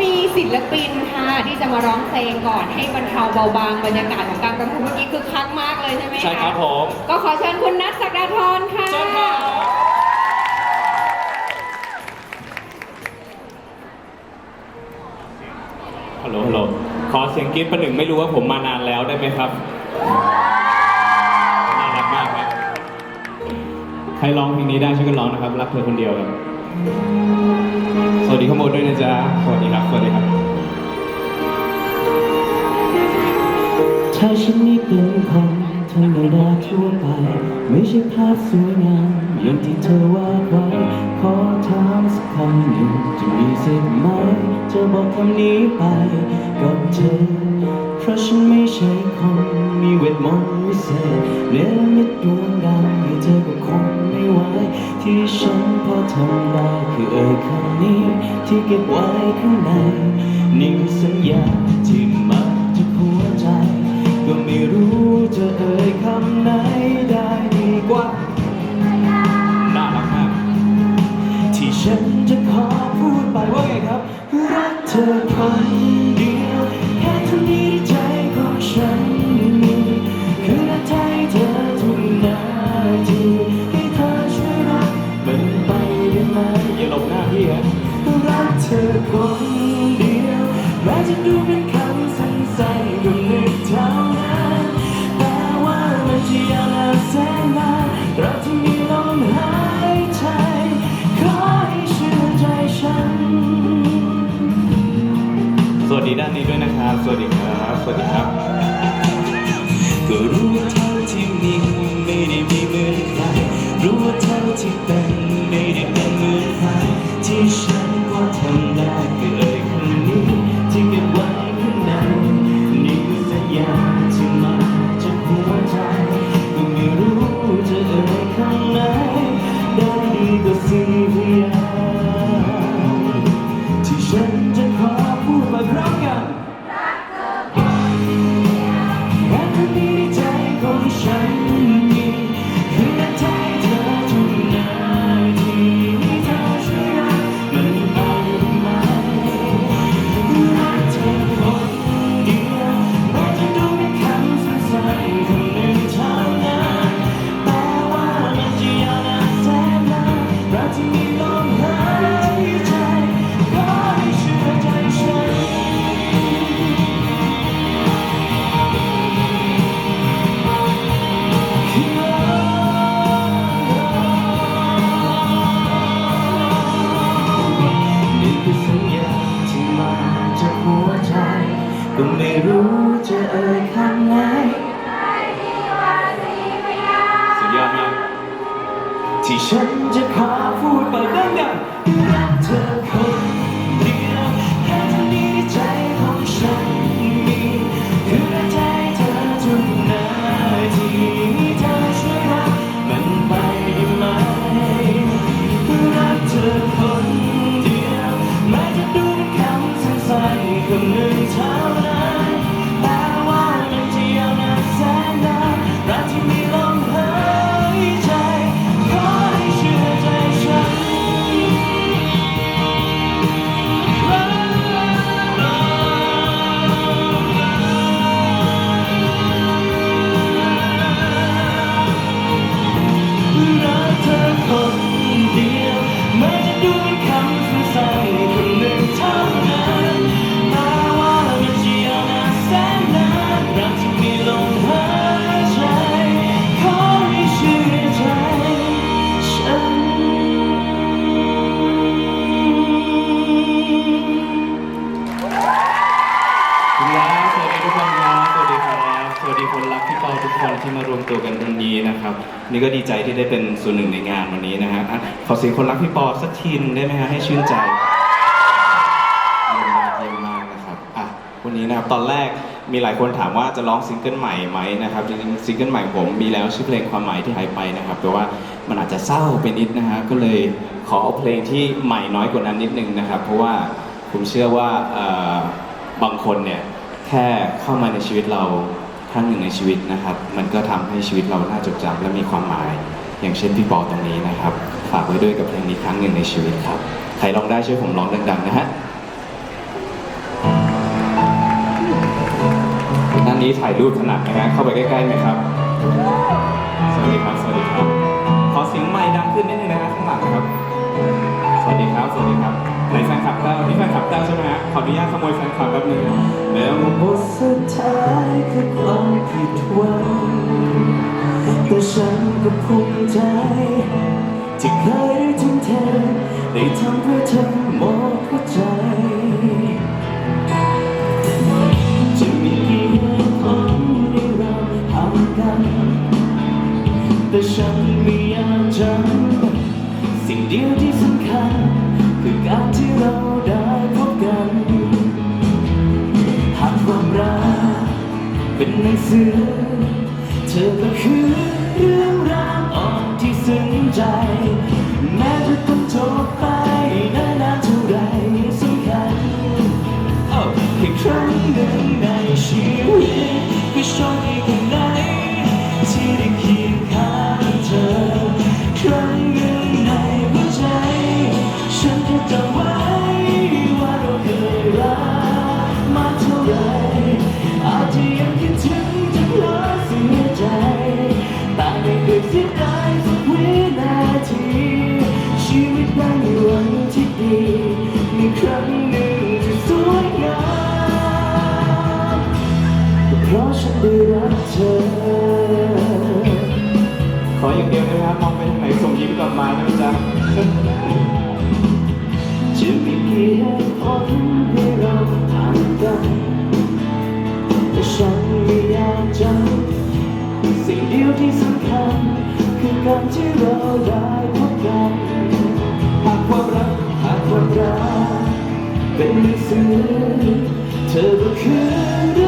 มีศิลปินค่ะที่จะมาร้องเพลงก่อนให้บรรเทาเบาบางบรรยากาศของการประชุมเมื่อกี้คือคักมากเลยใช่ไหมะใช่ครับผม ก็ขอเชิญคุณนัทศักดาธรค่ะ เชิญครับฮัลโหลฮัลโหลขอเสียงกรี๊ดประหนึ่งไม่รู้ว่าผมมานานแล้วได้ไหมครับ น่ารักมากครับ ใครร้องเพลงนี้ได้ช่วยกันร้องนะครับ รักเธอคนเดียวครับ สวัสดีข้างบนด้วยนะจ๊ะสวัสดีครับสวัสดีครับถ้าฉันนี่เป็นคนธรรมดาทั่วไป ไม่ใช่ภาพสวยงามอย่างที่เธอวาดไว้ขอถามสักคำหนึ่งจะมีสิทธิ์ไหมจะบอกคำนี้ไปกับเธอ เพราะฉันไม่ใช่คนมีเวทมนต์วิเศษเนรมิตดวงดาวให้เธอก็คงไม่ ที่ฉันพอทำได้คือเอ่ยคำนี้ ที่เก็บไว้ข้างในนี่คือสัญญาที่มาจากหัวใจ ก็ไม่รู้จะเอ่ยคำไหนได้ดีกว่าน่ารักมากที่ฉันจะขอพูดไปว่าไงครับรักเธอคน ดูเป็นคำสั้นๆก็นึกเท่านั้นแต่ว่ามันจะยาวนานแสนนานเราบที่มีลมหายใจขอให้เชื่อใจฉัน สวัสดีด้านนี้ด้วยนะครับ สวัสดีครับ สวัสดีครับ ส่วนหนึ่งในงานวันนี้นะฮะอะขอเสียงคนรักพี่ปอสักทีหนึงได้ไหมฮะให้ชื่นใจเยี่ยมมากเยี่ยมมากนะครับอะวันนี้นะครับตอนแรกมีหลายคนถามว่าจะร้องซิงเกิลใหม่ไหมนะครับจริงๆซิงเกิลใหม่ผมมีแล้วชื่อเพลงความหมายที่หายไปนะครับแต่ว่ามันอาจจะเศร้าไปนิดนะฮะก็เลยขอเอาเพลงที่ใหม่น้อยกว่านั้นนิดนึงนะครับเพราะว่าผมเชื่อว่าเอ่อบางคนเนี่ยแค่เข้ามาในชีวิตเราครั้งหนึ่งในชีวิตนะครับ มันก็ทำให้ชีวิตเราน่าจดจำและมีความหมาย อย่างเช่นพี่ปอตรงนี้นะครับ ฝากไว้ด้วยกับเพลงนี้ครั้งหนึ่งในชีวิตครับ ใครลองได้ช่วยผมร้องดังๆนะฮะด้านนี้ถ่ายรูปถนัดนะฮะเข้าไปใกล้ๆไหมครับ สวัสดีครับ สวัสดีครับ ขอเสียงไม้ดังขึ้นนิดนึงนะฮะข้างหลังนะครับ สวัสดีครับ สวัสดีครับไหนแฟนคลับเต้านี่แฟนคลับเต้าใช่ไหมฮะขออนุญาตขโมยแฟนคลับแป๊บนึงนะแล้วบทสุดท้ายคือความผิดหวัง แต่ฉันก็ภูมิใจ ที่เคยได้ทุ่มเทได้ทำเพื่อเธอหมดหัวใจ จะมีกี่เหตุผลที่เราห่างกัน แต่ฉันไม่อยากจำสิ่งเดียวที่สำคัญ คือการที่เราได้พบกัน หากความรักเป็นหนังสือ มานะจ๊ะจะมีกี่เหตุผลให้เราห่างกันแต่ฉันไม่อยากจำสิ่งเดียวที่สำคัญ คือการที่เราได้พบกันหากความรักหากความรักเป็นหนังสือเธอก็คือ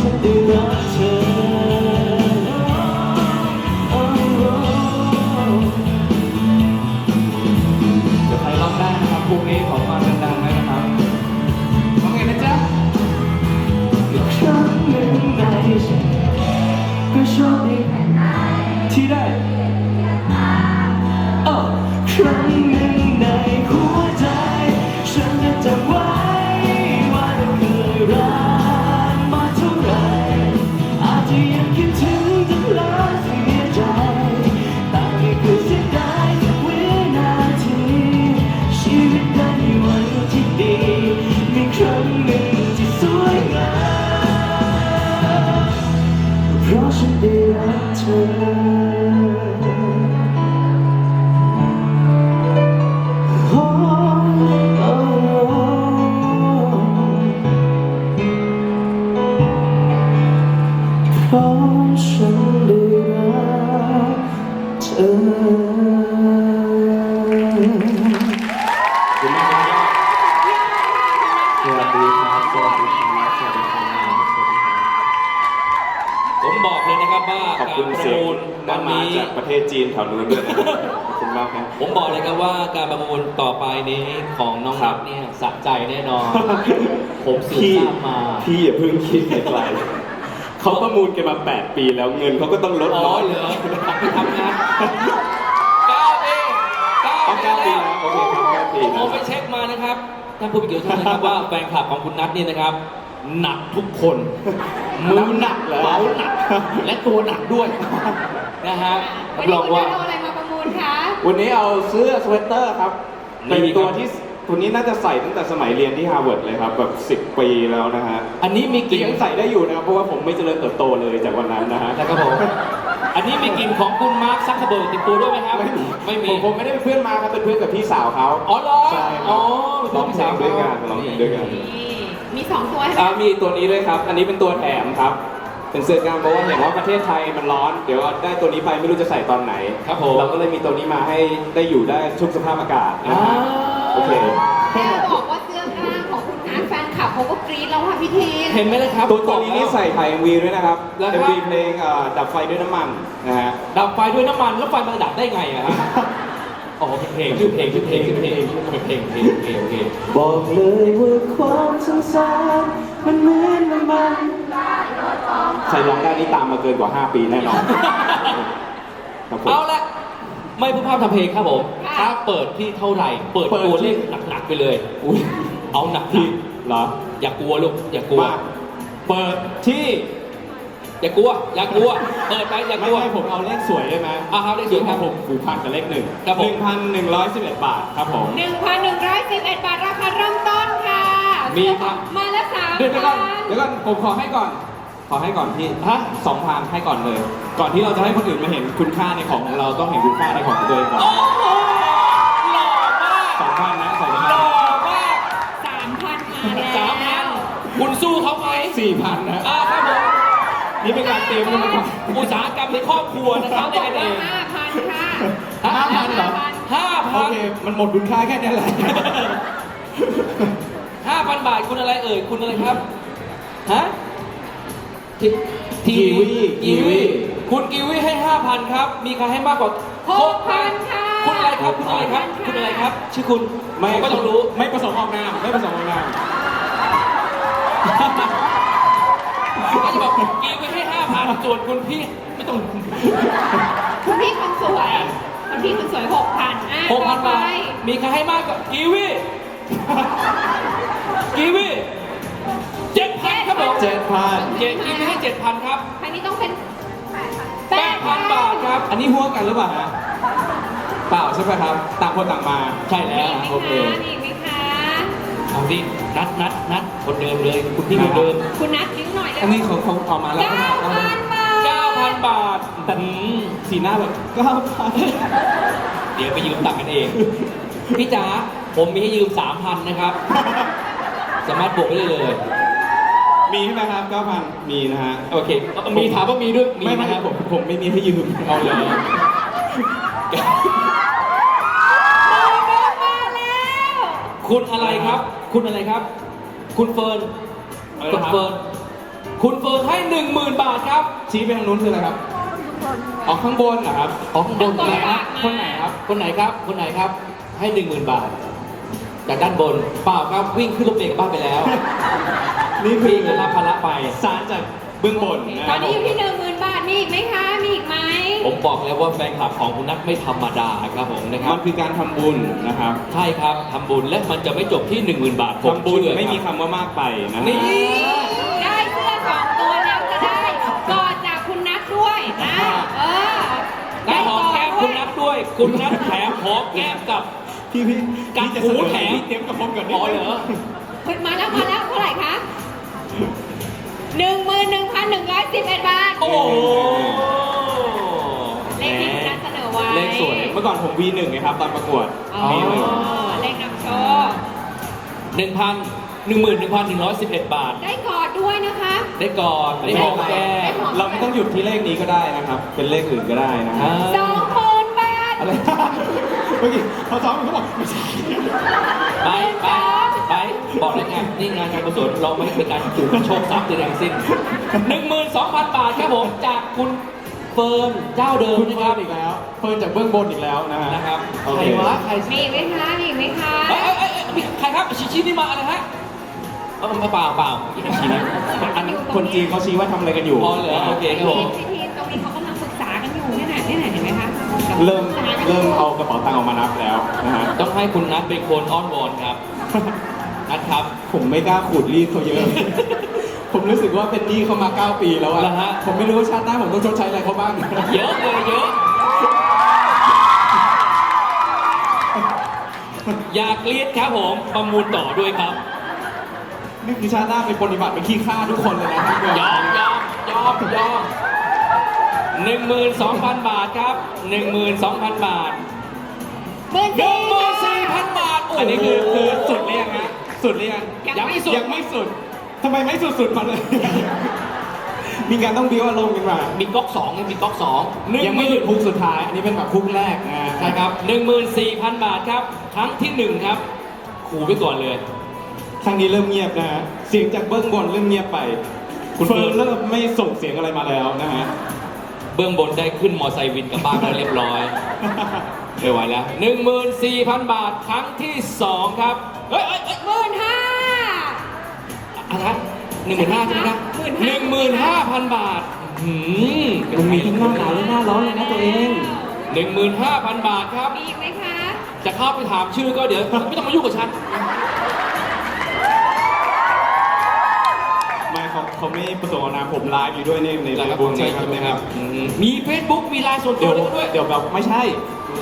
เพ เอ่ยคุณแม่สวัสดีครับสวัสดีครับสวัสดีครับสวัสดีครับผมบอกเลยนะครับว่าขอบคุณการประเสียงมูลด้าวันนมานี้ จากประเทศจีนแถวนู้นด้วยนะครับขอบคุณมากครับ ผมบอกเลยครับว่าการประมูลต่อไปนี้ของน้องครันับเนี่ยสะใจแน่นอน ผมสืบพี่ทราบมา พี่อย่าเพิ่งคิดไปไกล เขาประมูลกันมา 8 ปีแล้วเงินเขาก็ต้องลดอ๋อน้อยเหรอไปทำงานเก้าปีเก้าเอาปีเก้าปีแล้วนะโอเคครับเก้าปีผมไปนะเช็คมานะครับท่านผู้มีเกียรติทุกท่านนะครับว่าแฟนคลับของคุณนัทเนี่ยนะครับ หนักทุกคนมือหนักเหรอเบาหนัก และตัวหนักด้วยนะฮะวันรับรนี้องคุณว่านัทเอาอะไรมาประมูลคะ วันนี้เอาเสื้อสเวตเตอร์ครับนี่เป็นตัวครับที่ตัว นี้น่าจะใส่ตั้งแต่สมัยเรียนที่ฮาร์วาร์ดเลยครับแบบ10 ปีแล้วนะฮะอันนี้มีกที่ลิ่นยังใส่ได้อยู่นะครับเพราะว่าผมไม่เจริญเติบโตเลยจากวันนั้นนะฮะ นะครับผม อันนี้มีกลิ่นของคุณมาร์คซักเคอร์เบิร์กติดตัวด้วยไหมครับ ไม่มีไม่มี ผมผมไม่ได้เป็นเพื่อนมาครับเป็นเพื่อนกับพี่สาวเขา อ๋อเหรอใช่คอ๋รัอบเป็นร้เพื่อองนเพพี่ลสางวด้วยกันร้องเพลงด้วยกัน นี่มีสองตัวใช่ไหมอ่ามีตัวนี้ด้วยครับ อันนี้เป็นตัวแถมครับ เป็นเสื้อกล้ามเพราะว่าเห็นว่าประเทศไทยมันร้อน เดี๋ยวได้ตัวนี้ไปไม่รู้จะใส่ตอนไหนครับผม เราก็เลยมีตัวนี้มาให้ได้อยู่ได้ทุกสภาพอากาศนะอ่าฮะโอ เคแค่บอกว่าเสื้อกล้ามของคุณนัทแฟนคลับเขาก็กรี๊ดแล้วค่ะพี่ทีนเห็นไหมล่ะครับตัวตัวนี้นี่ใส่ถ่าย MV ด้วยนะครับ แล้วครับ MV เพลงเอ่อดับไฟด้วยน้ำมันนะฮะดับไฟด้วยน้ำมันแล้วไฟมันดับได้ไงอะฮะอ๋อเป็นเพลงชื่อเพลงชื่อเพลงชื่อเพลงชื่อเพลงเพลงเพลงเพลงบอกเลยว่าความสงสารมันเหมือนน้ำมันใครร้องได้นี่ตามมาเกินกว่า 5 ปีแน่นอนครับผมเอาละไม่พูดพร่ำทำเพลงครับผมค่ะ ถ้าเปิดที่เท่าไหร่เปิดเปิดตัวเลขหนักๆไปเลย อุ้ยเอาหนักพี่เหรอๆอย่ากลัวลูกอย่ากลัว มาเปิดที่อย่ากลัว อย่ากลัว เปิดไปอย่ากไม่ลัว ให้ผมเอาเลขสวยได้ไหมอะครับเลขสวยครับผมผูกพันกับเลขหนึ่งครับผม หนึ่งพันหนึ่งร้อยสิบเอ็ดบาทครับผม 1,111 บาทราคาเริ่มต้นค่ะมีครับ มาแล้วสามเดี๋ยวก่อนพันเดี๋ยวก่อนผมขอให้ก่อน ขอให้ก่อนพี่ฮะสองพันให้ก่อนเลย ก่อนที่เราจะให้คนอื่นมาเห็นคุณค่าในของของเราต้องเห็นคุณค่าในของของตัวเองก่อน โอ้โหห สี่พันนะอ่าครับผมนี่เป็นการเตรียมกันนะครับอุตสาหกรรมในครอบครัวนะครับเขาในบอกกันเอว่างห้าพันค่ะห้าพันเหรอ ห้าโอพันเค มันหมดคุณค่าแค่นี้แหละ ห้าพันบาทคุณอะไรเอ่ยคุณอะไรครับฮะทีทีกีวีกีวี คุณกีวีให้ห้าพันครับ มีใครให้มากกว่าหกพันค่ะ คุณอะไรครับคุณอะไรครับ คุณอะไรครับ ชื่อคุณผมก็ต้องรู้ ไม่ประสงค์ออกนาม ไม่ประสงค์ออกนาม ก็จะบอกกีวีให้ห้าพันส่วนคุณพี่ไม่ต้อง คุณพี่คนสวยคุณพี่คนสวยหกพันอะหกพันต่บาอทไปมีใครให้มากกว่ากีวี กีวีเจ็ดพันครับผมเจ็ดพันเจ็ดกีวีให้เจ็ดพันครับอันนี้ต้องเป็นแปดพันบาทครับ อันนี้หัวกันหรือเปล่าฮะเปล่าใช่ไหมครับ ต่างคนต่างมา ใช่แล้วมีโอไหมเคคะมีไหมคะ เอาดินัดนัดนัดคนเดิมเลย คุณพี่คนเดิมคุณนัทนิ้วหน่อยเลยอันนี้เขาเขาออกมาแล้วเก้าพันบาท9,000บาทแต่สีหน้าแบบเก้าพันเดี๋ยวไปยืมตังค์กันเอง พี่จ๋าผมมีให้ยืม3,000นะครับ สามารถบวกได้เลย มีใช่ไหมครับเก้าพันมีนะฮะโอเค มีถามว่ามีด้วยมีไม่ไม่นะครับผมผมไม่มีให้ยืมเอาเลยมาแล้วคุณอะไรครับ คุณอะไรครับ คุณเฟิร์นอะไรคุณนะครับ เฟิร์นคุณเฟิร์นให้10,000บาทครับชี้ไปทางนู้นคืออะไรครับออกข้างบนเหรอครับออกข้างบนข้างบนไหนครับฝากมาคนไหนครับ คนไหนครับ คนไหนครับ ให้10,000บาท จากด้านบนเปล่าครับวิ่งขึ้นรถเมล์กลับบ้านไปแล้วนี่คืพี่อก็รับภาระไป สารจากเบื้องบนนะตคอรันบนี้อยู่ที่หนึ่งหมื่นบาท มีอีกไหมคะ มีอีกไหม ผมบอกแล้วว่าแฟนคลับของคุณนัทไม่ธรรมดาครับผมนะครัมับนคือการทำบุญนะครับใช่ครับทำบุญและมันจะไม่จบที่ 10,000 บาทผมทำบุญเชื่อไม่มีครับคำว่ามากไปนะนี่ได้เสื้อสองตัวแล้วจะได้กอดจากคุณนัทด้วยนะเออได้หอมแก้มคุณนัทด้วย คุณนัทแถมหอมแก้มกับ พี่พี่กัดพี่จะหูเสนอแถม พี่เตรียมกับผมก่อนนิอ๋ดอนึเหรงอเฮ้ยมาแล้วมาแล้วเท่าไหร่คะหนึ่งหมื่นหนึ่งพันหนึ่งร้อยสิบเอ็ดบาท โอ้โห มื่อก่อนผม V1 ไงครับ ตอนประกวด อ๋อ V1 เลขนำโชคหนึ่งพันหนึ่งหมื่นหนึ่งพันหนึ่งร้อยสิบเอ็ดบาท ได้กอดด้วยนะคะ ได้กอดได้หอมแก้มเราไม่ต้องหยุดที่เลขนี้ก็ได้นะครับ เป็นเลขอื่นก็ได้นะคอ่ารับสองหมื่นบาท อะไรเมื่อกี้พอซ้อมเขาบอกไม่ใช่ ไปไปไปบอกแล้วไงนี่งานการกุศลเราไม่เป็นการถูกโชคทรัพย์ใดๆทั้งสิ้นหนึ่งหมื่นสองพันบาทครับผมจากคุณเฟิร์นเจ้าเดิมคุณนะคเฟิรัร์บนอีกแล้วเฟิร์นจากเบื้องบนอีกแล้วนะฮะนะครับโอใครเค วะใครมีอีกไหมคะมีอีกไหมคะเอ้ยเอ้ยเอ้ยเอ้ยมีใครครับชี้ชี้นี่มาอะไรฮะเออเปล่าเปล่าอีกชี้นะ อันนั้นคนจีนเขาชี้ว่าทำอะไรกันอยู่อ๋อเหรอโอเคครับผม ทีทีตรงนี้เขากำลังปรึกษากันอยู่เนี่ยนะเนี่ยนะเห็นไหมคะเริ่มปกษกันยู่เริ่มเอากระเป๋าตังค์ออกมานับแล้วนะฮะต้องให้คุณนัทเป็นคนอ้อนวอนครับ นัทครับ ผมไม่กล้าขูดรีดเขาเยอะ ผมรู้สึกว่าเป็นหนี้เขามา 9 ปีแล้วอะเหรอฮะ ผมไม่รู้ว่าชาติหน้าผมต้องชดใช้อะไรเขาบ้าง เยอะเลยเยอะ อย่ากรี๊ดครับผมประมูลต่อด้วยครับนี่คือชาติหน้าเป็นปฏิบัติเป็นขี้ข้าทุกคนเลยนะยอมยอมยอมยอมหนึ่งหมื่นสองพันบาทครับหนึ่งหมื่นสองพันบาทหมื่นหนึ่สี่งหมื่นสี่พันบาทโโหอันนี้คือคือสุดหรือยังฮะสุดหรือยังยังไม่สุด ยังไม่สุด ทำไมไม่สุดสุดๆมาเลย มีการต้องบิ้วอารมณ์กันมา มีก๊อกสองไงมีก๊อกสองหนึ่ง ยังหไม่มื่ถึนงคุกสุดท้าย อันนี้เป็นแบบคุกแรกนะใช่ครับหนึ่งหมื่นสี่พันบาทครับ ครั้งที่หนึ่งครับ ขู่ไปก่อนเลย ครั้งนี้เริ่มเงียบนะฮะเสียงจากเบื้องบนเริ่มเงียบไป คุณเฟิร์นเริ่มไม่ส่งเสียงอะไรมาแล้วนะฮะ เบื้องบนได้ขึ้นมอไซค์วินกลับบ้านแล้วเรียบร้อยไม่ไหวแล้วหนึ่งหมื่นสี่พันบาทครั้งที่สองครับ เฮ้ยเฮ้ยเฮ้ย หมื่นห้า อะไรหนึ่งหมื่นห้าใช่ไหมครับห15,000นึ่งหมื่นห้าพันบาทหืมมันมีทั้งหน้าหนาวและหน้าร้อนเลยนะตัวเองหนึ่งหมื่นห้าพันบาทครับ มีอีกไหมคะ จะเข้าไปถามชื่อก็เดี๋ยว ไม่ต้องมายุ่งกับฉัน ไม่เขาเขาไม่ประสงค์ออกนามผมไลฟ์อยู่ด้วยในในไลฟ์บุ๊กใช่นะครับไหมนะคครัรับบอืมมีเฟซบุ๊กมีไลน์ส่วนตัเดี๋วยวด้วย เดี๋ยวแบบไม่ใช่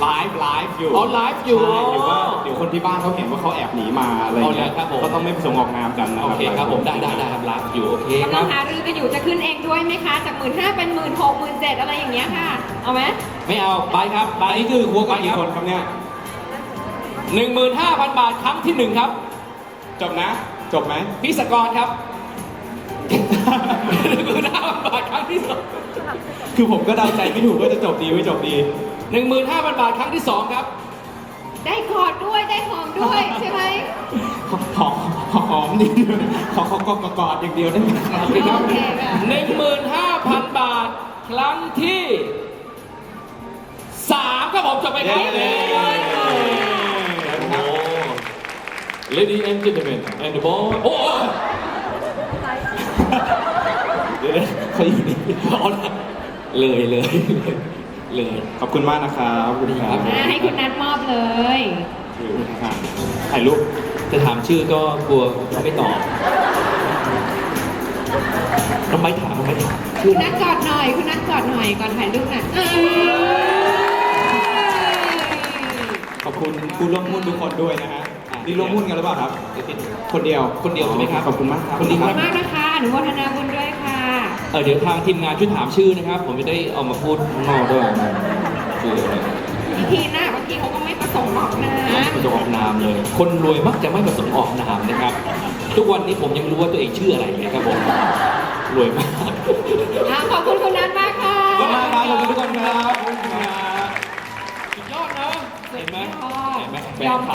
ไลฟ์ไลฟ์อยู่อ๋อไลฟ์อยู่ใช่เดี๋ยวว่าเดี๋ยวคนที่บ้านเขาเห็นว่าเขาแอบหนีมาอะไรเงี้ยเอาเลยครับผม ก็ต้องไม่ประสงค์ออกนามกันนะคโอรับเคครับผมได้ได้ได้ครับไลฟ์อยู่โอเคคกำลัรังบหารือกันอยู่จะขึ้นเองด้วยไหมคะ จากหมื่นห้าเป็นหมื่นหกหมื่นเจ็ดอะไรอย่างเงี้ยค่ะ เอาไหมไม่เอาไปครับไปนี่คือหัวมากันกี่คครับนครับเนี่ยหนึ่งหมื่นห้าพันบาทครั้งที่หนึ่งครับ จบนะ จบไหมพี่สกรครับหนึ่งหมื่นห้าพันบาทครั้งที่สองคือผมก็เดาใจไม่ถูกว่าจะจบดีไม่จบดี หนึ่งหมื่นห้าพันบาทครั้งที่สองครับ ได้กอดด้วยได้หอมด้วยใช่ไหมหอมหอมหอมนิดนึงขอขอกอดกอดอย่างเดียวได้ไหมครับโอเคค่ะหนึ่งหมื่นห้าพันบาทครั้งที่สามครับผมจบไปครับเย้โอ้ Lady and gentlemen and the boy โอ้เดี๋ยวๆเขาอีกนิดเอาละเลยเลยเลย ขอบคุณมากนะครับขอบคุณครับอ่าให้คุณนัทมอบเลย ถ่ายรูปจะถามชื่อก็กลัวไม่ตอบทำไมถามทำไมถามคุณนัทกอดหน่อย คุณนัทกอดหน่อยก่อนถ่ายรูปน่ะเอ้ยขอบคุณผู้ร่วมหุ้นทุกคนด้วยนะฮะนี่ร่วมหุ้นกันหรือเปล่าครับ คนเดียวคนเดียวใช่ไหมครับขอบคุณมากครับคนเดียวขอบคุณมากนะคะอนุโมทนาบุญด้วยค่ะ เออเดี๋ยวทางทีมงานช่วยถามชื่อนะครับ ผมจะได้เอามาพูดข้างนอกด้วยชื่ออะไรอีกทีหน้าบางทีเขาก็ไม่ประสงค์หรอกนะไม่ประสงค์ออกนามเลย คนรวยมักจะไม่ประสงค์ออกนามนะครับ ทุกวันนี้ผมยังไม่รู้ว่าตัวเองชื่ออะไรเลยครับผมรวยมากอะขอบคุณคุณนัทมากค่ะขอบคุณมากครับขอบคุณทุกคนครับสุดยอดนะเห็นไหมยอดเห็นไหมแฟยอมนคลับ